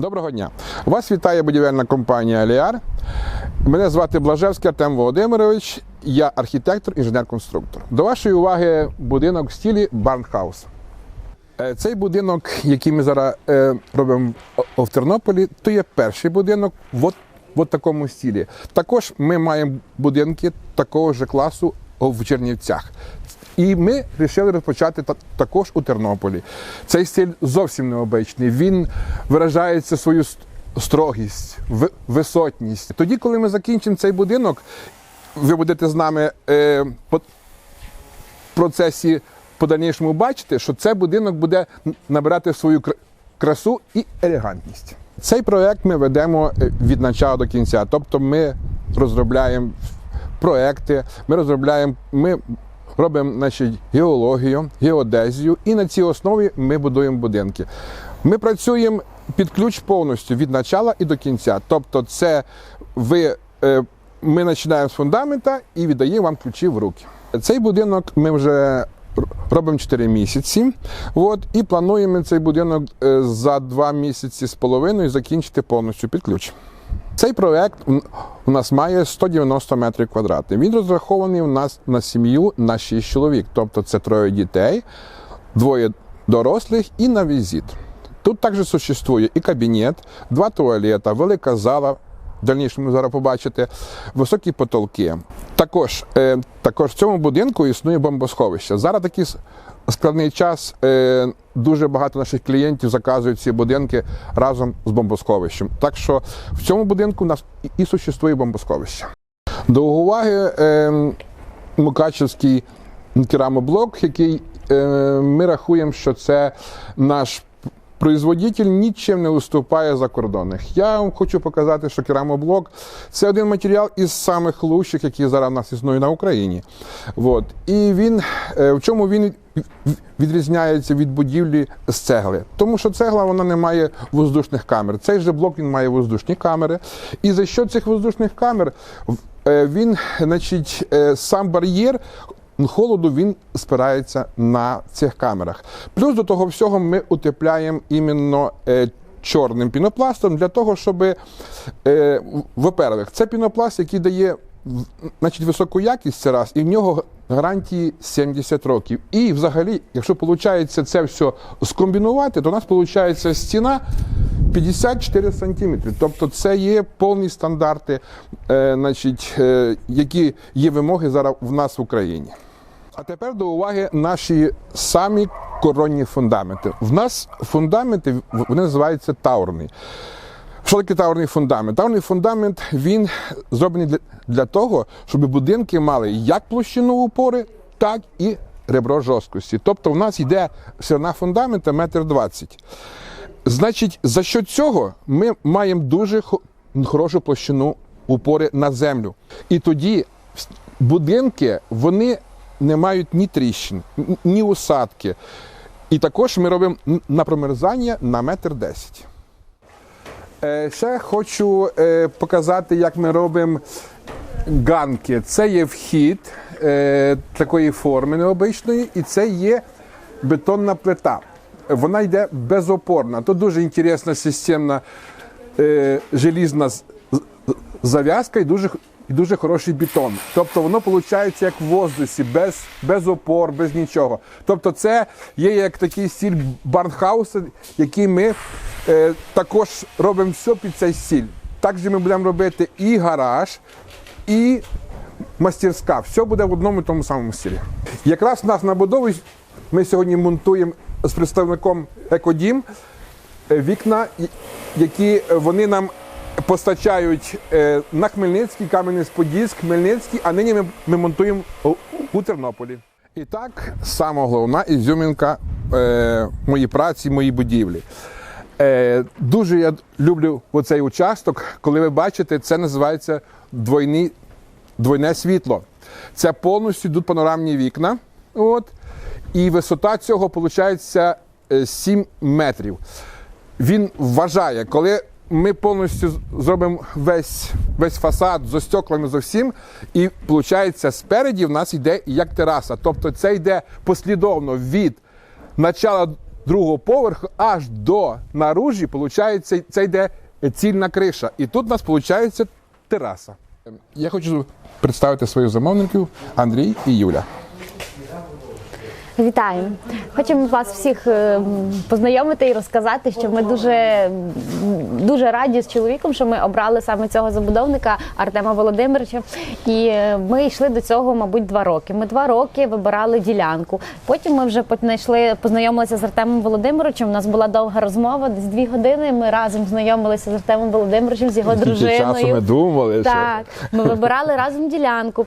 Доброго дня! Вас вітає будівельна компанія Аліар. Мене звати Блажевський Артем Володимирович. Я архітектор, інженер-конструктор. До вашої уваги будинок в стілі Барнхаус. Е, Цей будинок, який ми зараз е, робимо в Тернополі, то є перший будинок в от, в от такому стілі. Також ми маємо будинки такого ж класу в Чернівцях. І ми вирішили розпочати та- також у Тернополі. Цей стиль зовсім необичний. Він виражається свою строгість, висотність. Тоді, коли ми закінчимо цей будинок, ви будете з нами е, по процесі подальнішому бачити, що цей будинок буде набирати свою красу і елегантність. Цей проект ми ведемо е, від початку до кінця. Тобто ми розробляємо проекти, ми розробляємо, ми робимо значить, геологію, геодезію, і на цій основі ми будуємо будинки. Ми працюємо під ключ повністю від початку і до кінця. Тобто, це ви. е, ми починаємо з фундамента і віддаємо вам ключі в руки. Цей будинок ми вже робимо 4 місяці. От, і плануємо цей будинок е, за 2 місяці з половиною закінчити повністю під ключ. Цей проект у нас має 190 метрів квадратних. Він розрахований у нас на сім'ю на 6 чоловік, тобто це троє дітей, двоє дорослих і на візит. Тут також существує і кабінет, два туалета, велика зала. В дальнішому зараз побачите високі потолки. Також, е, також в цьому будинку існує бомбосховище. Зараз такий складний час. Е, дуже багато наших клієнтів заказують ці будинки разом з бомбосховищем. Так що в цьому будинку у нас і, существує бомбосховище. До уваги е, Мукачевський керамоблок, який е, ми рахуємо, що це наш производитель нічим не уступає закордонних. Я вам хочу показати, що керамоблок це один матеріал із самих лучших, які зараз у нас існує на Україні. От. І він е, в чому він відрізняється від будівлі з цегли? Тому що цегла вона не має воздушних камер. Цей же блок він має воздушні камери. І за що цих воздушних камер? Е, Він, значить, е, сам бар'єр холоду він спирається на цих камерах. Плюс до того всього ми утепляємо іменно е, чорним пінопластом для того, щоб, е, во-первых, це пінопласт, який дає значить, високу якість це раз, і в нього гарантії 70 років. І взагалі, якщо виходить це все скомбінувати, то у нас виходить стіна 54 сантиметри. Тобто це є повні стандарти, е, значить, е, які є вимоги зараз в нас в Україні. А тепер до уваги наші самі коронні фундаменти. В нас фундаменти вони називаються таурні. Що таке таурний фундамент? Таурний фундамент він зроблений для, для того, щоб будинки мали як площину опори, так і ребро жорсткості. Тобто в нас йде ширина фундамента метр двадцять. Значить, за що цього ми маємо дуже хорошу площину упори на землю. І тоді будинки вони не мають ні тріщин, ні- усадки. І також ми робимо на промерзання на метр десять. Е, Ще хочу е, показати, як ми робимо ганки. Це є вхід е, такої форми необичної, і це є бетонна плита. Вона йде безопорна. Тут дуже інтересна системна желізна зав'язка і дуже, і дуже хороший бетон. Тобто воно виходить як в воздусі, без, без опор, без нічого. Тобто, це є як такий стіль барнхауса, який ми е, також робимо все під цей стіль. Також ми будемо робити і гараж, і мастерська. Все буде в одному і тому самому стилі. Якраз у нас на будові ми сьогодні монтуємо з представником Екодім е, вікна, які вони нам постачають е, на Хмельницький, Кам'янець-Подільськ, Хмельницький, а нині ми, монтуємо у, Тернополі. І так, сама головна ізюмінка е, моїй праці, моїй будівлі. Е, дуже я люблю оцей участок. Коли ви бачите, це називається двойний, двойне світло. Це повністю йдуть панорамні вікна. От, і висота цього виходить 7 метрів. Він вважає, коли ми повністю зробимо весь, весь фасад з стеклами з усім, і виходить, спереді в нас йде як тераса. Тобто це йде послідовно від начала другого поверху аж до наружі, виходить, це, йде цільна криша. І тут у нас виходить тераса. Я хочу представити своїх замовників Андрій і Юля. Вітаю! Хочемо вас всіх е, познайомити і розказати, що ми дуже, дуже раді з чоловіком, що ми обрали саме цього забудовника Артема Володимировича. І е, ми йшли до цього, мабуть, два роки. Ми два роки вибирали ділянку. Потім ми вже знайшли, познайомилися з Артемом Володимировичем. У нас була довга розмова, десь дві години. Ми разом знайомилися з Артемом Володимировичем, з його дружиною. думали, Так, ми вибирали разом ділянку.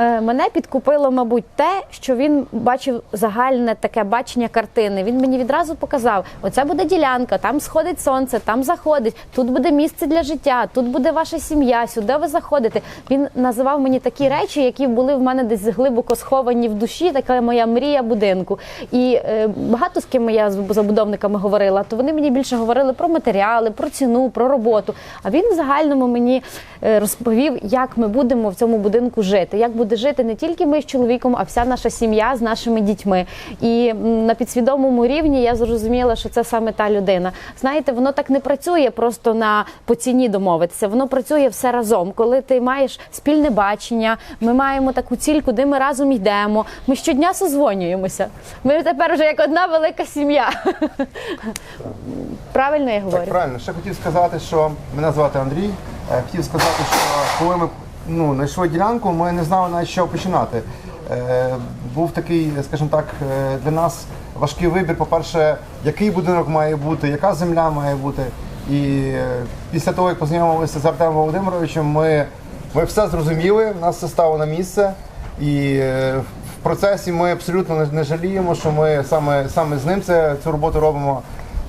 Е, Мене підкупило, мабуть, те, що він бачив загальне таке бачення картини. Він мені відразу показав: оце буде ділянка, там сходить сонце, там заходить, тут буде місце для життя, тут буде ваша сім'я, сюди ви заходите. Він називав мені такі речі, які були в мене десь глибоко сховані в душі. Така моя мрія будинку. І е, багато з ким я з забудовниками говорила, то вони мені більше говорили про матеріали, про ціну, про роботу. А він в загальному мені е, розповів, як ми будемо в цьому будинку жити, як буде жити не тільки ми з чоловіком, а вся наша сім'я з нашими дітьми. І на підсвідомому рівні я зрозуміла, що це саме та людина. Знаєте, воно так не працює просто на по ціні домовитися. Воно працює все разом. Коли ти маєш спільне бачення, ми маємо таку ціль, куди ми разом йдемо. Ми щодня созвонюємося. Ми тепер вже як одна велика сім'я. Правильно я говорю? Так, правильно. Ще хотів сказати, що мене звати Андрій. Е, Хотів сказати, що коли ми ну, знайшли ділянку, ми не знали навіть чого починати. Е, був такий, скажімо так, е, для нас важкий вибір. По-перше, який будинок має бути, яка земля має бути. І е, після того, як познайомилися з Артемом Володимировичем, ми, ми все зрозуміли, нас все стало на місце. І е, в процесі ми абсолютно не, жаліємо, що ми саме, саме з ним це, цю роботу робимо.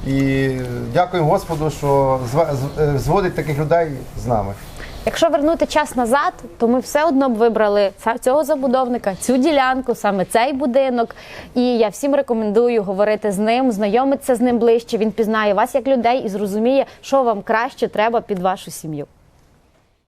І дякуємо Господу, що зводить таких людей з нами. Якщо вернути час назад, то ми все одно б вибрали цього забудовника, цю ділянку, саме цей будинок. І я всім рекомендую говорити з ним, знайомитися з ним ближче. Він пізнає вас як людей і зрозуміє, що вам краще треба під вашу сім'ю.